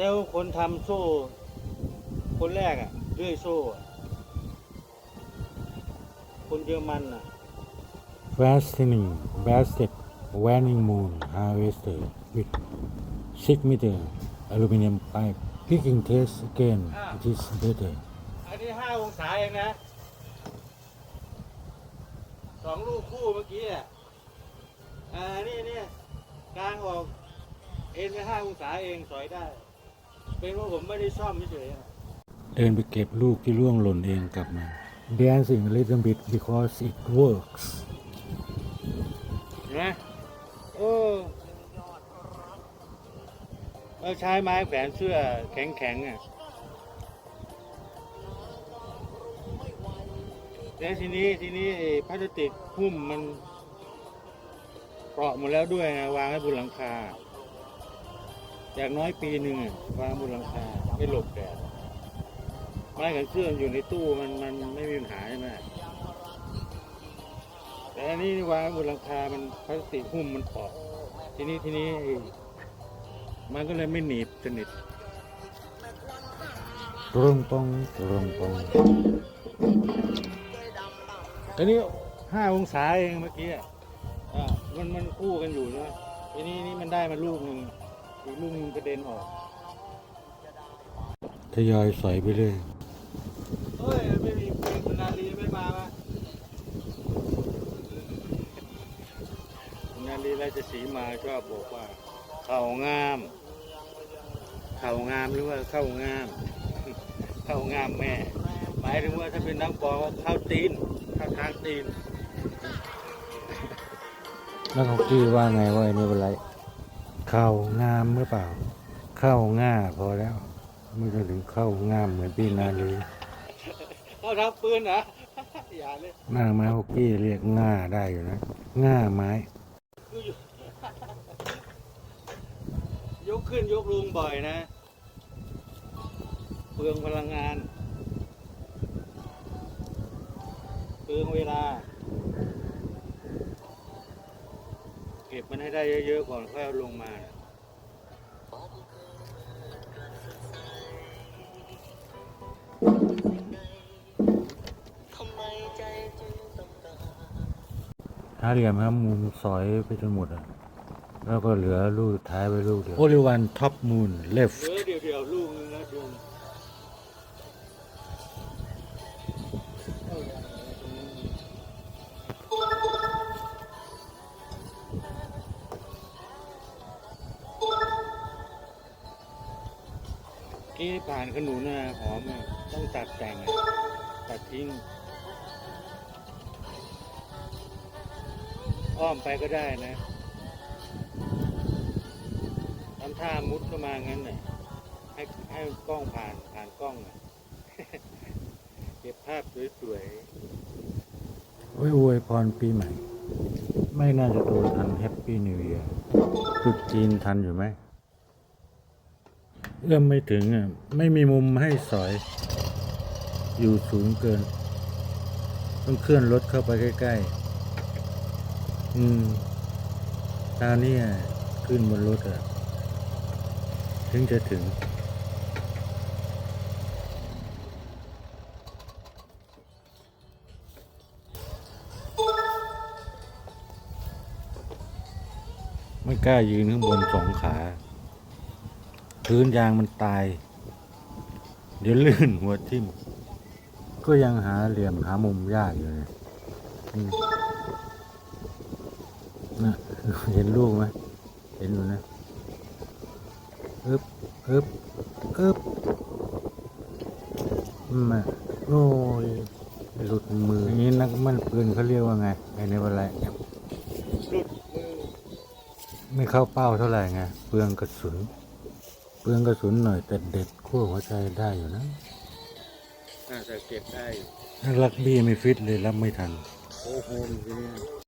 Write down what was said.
แต่ว่าคนทำโซ่ คนแรกอะเลื่อยโซ่อะคนเยอรมันอะ fastening basket waning moon harvester with 6 meter aluminum pipe picking test again it is better อันนี้ห้าองศาเองนะสองลูกคู่เมื่อกี้อะอ่านี่นี่กลางออกเอ็นไปห้าองศาเองสอยได้ เป็นว่าผมไม่ได้ซ่อมเฉยๆอะเดินไปเก็บลูกที่ร่วงหล่นเองกลับมา dancing a little bit because it works เห็นไหมโอ้เราใช้ไม้แขวนเสื้อแข็งๆอะแล้วทีนี้ทีนี้ไอ้พลาสติกหุ้มมันเปราะหมดแล้วด้วยนะวางไว้บนหลังคา อย่างน้อยปีหนึ่งอะวางบนหลังคาไม่หลบแดดไม้แขวนเสื้อมันอยู่ในตู้มันมันไม่มีปัญหาใช่ไหมแต่อันนี้วางบนหลังคา มันพลาสติกหุ้มมันเปาะทีนี้ทีนี้ไอ้มันก็เลยไม่หนีบสนิทตรงตรงตรงตรงอันนี้ห้าองศาเองเมื่อกี้อะอ่ามันมันคู่กันอยู่นะทีนี้นี่มันได้มาลูกหนึ่ง อีกลูกหนึงกระเด็นออกทยอยสอยไปเรื่อยเฮ้ย ไม่มีเพลงคุณนาลีไม่มาปะคุณนาลีราชสีมาชอบบอกว่า เข่างาม เข่างามหรือว่าเข้างาม เข้างามแม่ หมายถึงว่าถ้าเป็นนักบอลก็เข้าตีน เข้าทางตีน แล้วเขากี้ว่าไงว่าไอ้นี่เป็นไร เข้างามหรือเปล่า เข้าง่าพอแล้ว ไม่ต้องถึงเข้างามเหมือนพี่นาลีเข้าทางปืนเหรออย่าเลยหน้าไม้ฮอกกี้เรียกง่าได้อยู่นะง่าไม้ยกขึ้นยกลงบ่อยนะ เปลืองพลังงาน เปลืองเวลา ก็บมันให้ได้เยอะๆก่อนค่อยเอาลงมานะหาเหลี่ยมครับมุมสอยไปจนหมดอะ แล้วก็เหลือลูกสุดท้ายไว้ลูกเดียว only one top moon เหลื left อเดียว กี้ผ่านขนุนนะหอมอะต้องตัดแต่งอะตัดทิ้ง อ้อมไปก็ได้นะทำท่ามุดเข้ามางั้นน่ะให้ให้กล้องผ่านผ่านกล้องน่ะเก็บภาพสวยไว้ยอวยพรปีใหม่ ไม่น่าจะโดนทันแฮปปี้นิว e ย r ตุดจีนทันอยู่ไหม เอื้อมไม่ถึงอะไม่มีมุมให้สอย อยู่สูงเกิน ต้องเคลื่อนรถเข้าไปใกล้ๆ อืมตาเนี่ยขึ้นบนรถอะถึงจะถึงไม่กล้ายืนข้างบนสองขา พื้นยางมันตาย เดี๋ยวลื่นหัวทิ่ม ก็ยังหาเหลี่ยมหามุมยากอยู่เลยอืมนะเห็นลูกไหมเห็นอยู่นะอึบอึบอึบมาโอ้ยหลุดมืออย่างนี้นักมันปืนเขาเรียกว่าไงไอ้ในอะไรๆหลุดมือไม่เข้าเป้าเท่าไหร่ไงเปลืองกระสุนเป ลืองกระสุนหน่อยแต่เด็ดขั้วหัวใจได้อยู่นะน่าจะเก็บได้อยู่ถ้าลักบี้ไม่ฟิตเลยรับไม่ทัน โอ้โหทีเนี้ย